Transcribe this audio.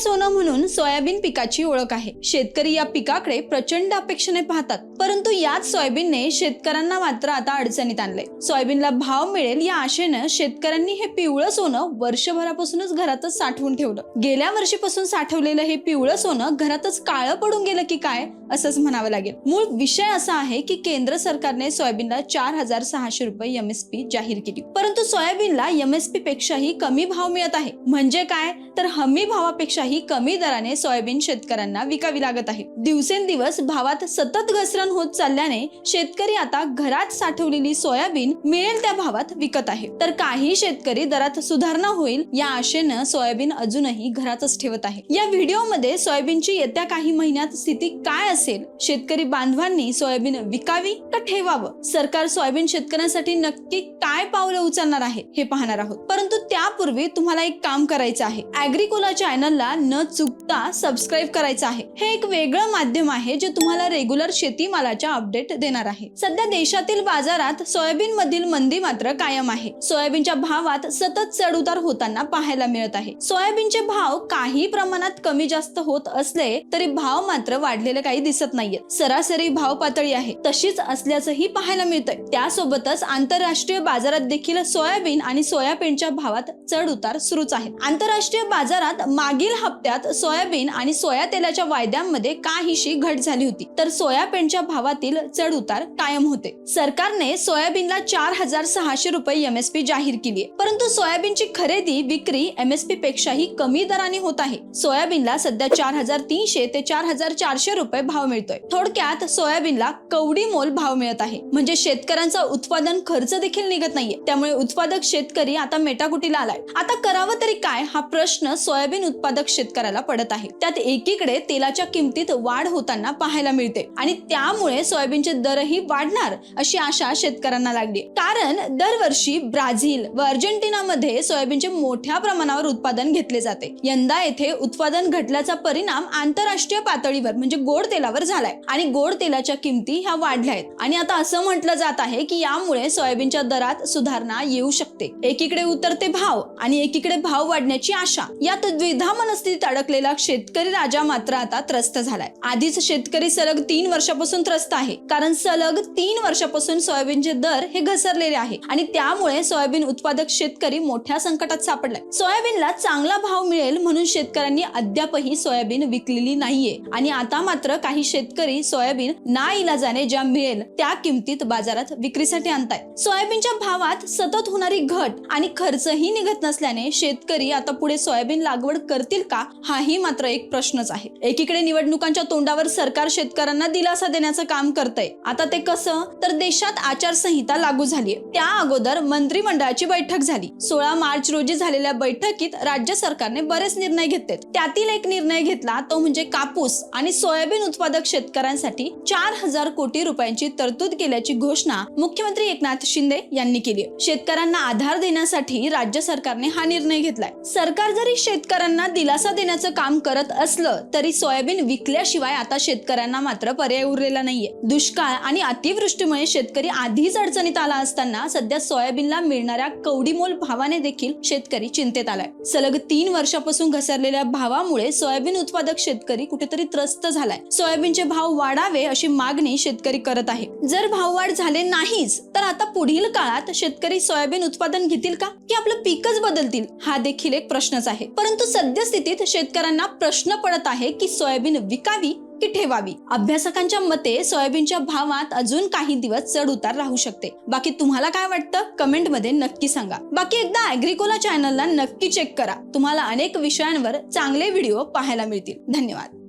सोनं म्हणून सोयाबीन पिकाची ओळख आहे. शेतकरी या पिकाकडे प्रचंड अपेक्षेने पाहतात. परंतु याच सोयाबीनने शेतकऱ्यांना मात्र आता अडचणीत आणले सोयाबीनला भाव मिळेल या आशेनं शेतकऱ्यांनी हे पिवळं सोनं वर्षभरापासूनच घरातच साठवून ठेवलं. गेल्या वर्षीपासून साठवलेलं हे पिवळं सोनं घरातच काळं पडून गेलं की काय असंच म्हणावं लागेल. मूळ विषय असा आहे की केंद्र सरकारने सोयाबीनला चार हजार सहाशे रुपये एमएसपी जाहीर केली. परंतु सोयाबीनला एमएसपी पेक्षाही कमी भाव मिळत आहे. म्हणजे काय? तर हमी भावापेक्षाही कमी दराने सोयाबीन शेतकऱ्यांना विकावी लागत आहे. दिवसेंदिवस भावात सतत घसरण होत चालल्याने शेतकरी आता घरात साठवलेली सोयाबीन मिळेल त्या भावात विकत आहे. तर काही शेतकरी दरात सुधारणा होईल या आशेनं सोयाबीन अजूनही घरातच ठेवत आहे. या व्हिडिओमध्ये सोयाबीनची येत्या काही महिन्यात स्थिती काय असेल? शेतकरी बांधवांनी सोयाबीन विकावी का ठेवावं? सरकार सोयाबीन शेतकऱ्यांसाठी नक्की काय पावलं उचलणार आहे हे पाहणार आहोत. परंतु त्यापूर्वी तुम्हाला एक काम करायचं आहे. अॅग्रिकोला चॅनलला न चुकता सबस्क्राईब करायचं आहे. हे एक वेगळं माध्यम आहे जे तुम्हाला रेग्युलर शेतीमालाच्या अपडेट देणार आहे. सध्या देशातील बाजारात सोयाबीन मधील मंदी मात्र कायम आहे. सोयाबीनच्या भावात सतत चढउतार होताना पाहायला मिळत आहे. सोयाबीनचे भाव काही प्रमाणात कमी जास्त होत असले तरी भाव मात्र वाढलेले काही दिसत नाहीये सरासरी भाव पातळी आहे. तशीच असल्याचंही पाहायला मिळतंय. त्यासोबतच आंतरराष्ट्रीय बाजारात देखील सोयाबीन आणि सोयाबीनच्या भावात चढ उतार सुरूच आहे आंतरराष्ट्रीय बाजारात मागील हप्त्यात सोयाबीन आणि सोया तेलाच्या वायद्यांमध्ये काहीशी घट झाली होती. तर सोयाबीनच्या भावातील चढ उतार कायम होते. सरकारने सोयाबीनला चार हजार सहाशे रुपये एमएसपी जाहीर केली परंतु सोयाबीनची खरेदी विक्री एमएसपी पेक्षाही कमी दराने होत आहे. सोयाबीनला सध्या चार हजार तीनशे ते चार हजार चारशे रुपये भाव मिळतोय. थोडक्यात सोयाबीनला कवडी मोल भाव मिळत आहे. म्हणजे शेतकऱ्यांचा उत्पादन खर्च देखील निघत नाहीये. त्यामुळे उत्पादक शेतकरी आता मेटाकुटीला आलाय. आता करावं तरी काय? हा प्रश्न सोयाबीन उत्पादक शेतकऱ्याला पडत आहे. त्यात एकीकडे तेलाच्या किमतीत वाढ होताना पाहायला मिळते आणि त्यामुळे सोयाबीनचे दरही वाढणार अशी आशा शेतकऱ्यांना लागली. कारण दरवर्षी ब्राझील व अर्जेंटिनामध्ये सोयाबीनचे मोठ्या प्रमाणावर उत्पादन घेतले जाते. यंदा येथे उत्पादन घटल्याचा परिणाम आंतरराष्ट्रीय पातळीवर म्हणजे गोड तेलावर झालाय आणि गोड तेलाच्या किमती ह्या वाढल्या आहेत. आणि आता असं म्हटलं जात आहे की यामुळे सोयाबीनच्या दरात सुधारणा येऊ शकते. एकीकडे उतरते भाव आणि एकीकडे भाव वाढण्याची आशा. यात द्विधा मनस्थितीत अडकलेला शेतकरी राजा मात्र आता त्रस्त झालाय. आधीच शेतकरी सलग तीन वर्षापासून त्रस्त आहे. कारण सलग तीन वर्षापासून सोयाबीनचे दर हे घसरलेले आहे. आणि त्यामुळे सोयाबीन उत्पादक शेतकरी मोठ्या संकटात सापडलाय. सोयाबीनला चांगला भाव मिळेल म्हणून शेतकऱ्यांनी अद्यापही सोयाबीन विकलेली नाहीये. आणि आता मात्र काही शेतकरी सोयाबीन ना इलाजाने ज्या मिळेल त्या किमतीत बाजारात विक्रीसाठी आणताय सोयाबीनच्या भावात सतत होणारी घट आणि खर्चही निघत नसल्याने शेतकरी आता पुढे सोयाबीन लागवड करतील का? हाही मात्र एक प्रश्नच आहे. एकीकडे निवडणुकांच्या तोंडावर सरकार शेतकऱ्यांना दिलासा देण्याचं काम करतंय. आता ते कसं? तर देशात आचारसंहिता लागू झाली त्या अगोदर मंत्रिमंडळाची बैठक झाली. सोळा मार्च रोजी झालेल्या बैठकीत राज्य सरकारने बरेच निर्णय घेतले त्यातील एक निर्णय घेतला तो म्हणजे कापूस आणि सोयाबीन उत्पादक शेतकऱ्यांसाठी चार हजार कोटी रुपयांची तरतूद केल्याची घोषणा मुख्यमंत्री एकनाथ शिंदे यांनी केली शेतकऱ्यांना आधार देण्यासाठी राज्य सरकारने हा निर्णय घेतलाय. सरकार जरी शेतकऱ्यांना दिलासा देण्याचं काम करत असलं तरी सोयाबीन विकल्याशिवाय आता शेतकऱ्यांना मात्र पर्याय उरलेला नाहीये. दुष्काळ आणि अतिवृष्टीमुळे शेतकरी आधीच अडचणीत आला असताना सध्या सोयाबीनला मिळणाऱ्या कवडीमोल भावाने देखील शेतकरी चिंतेत आलाय. सलग तीन वर्षापासून घसरलेल्या भावामुळे सोयाबीन उत्पादक शेतकरी कुठेतरी त्रस्त झालाय. सोयाबीनचे भाव वाढावे अशी मागणी शेतकरी करत आहे. जर भाववाढ झाले नाहीच तर आता पुढील काळात शेतकरी सोयाबीन उत्पादन घेतील का? की आपलं पीकच बदलतील? हा देखील एक प्रश्नच आहे. परंतु सद्यस्थितीत शेतकऱ्यांना प्रश्न पडत आहे की सोयाबीन विकावी की ठेवावी? अभ्यासकांच्या मते सोयाबीनच्या भावात अजून काही दिवस चढ उतार राहू शकते. बाकी तुम्हाला काय वाटतं? कमेंटमध्ये नक्की सांगा. बाकी एकदा अॅग्रिकोला चॅनलला नक्की चेक करा. तुम्हाला अनेक विषयांवर चांगले व्हिडिओ पाहायला मिळतील. धन्यवाद.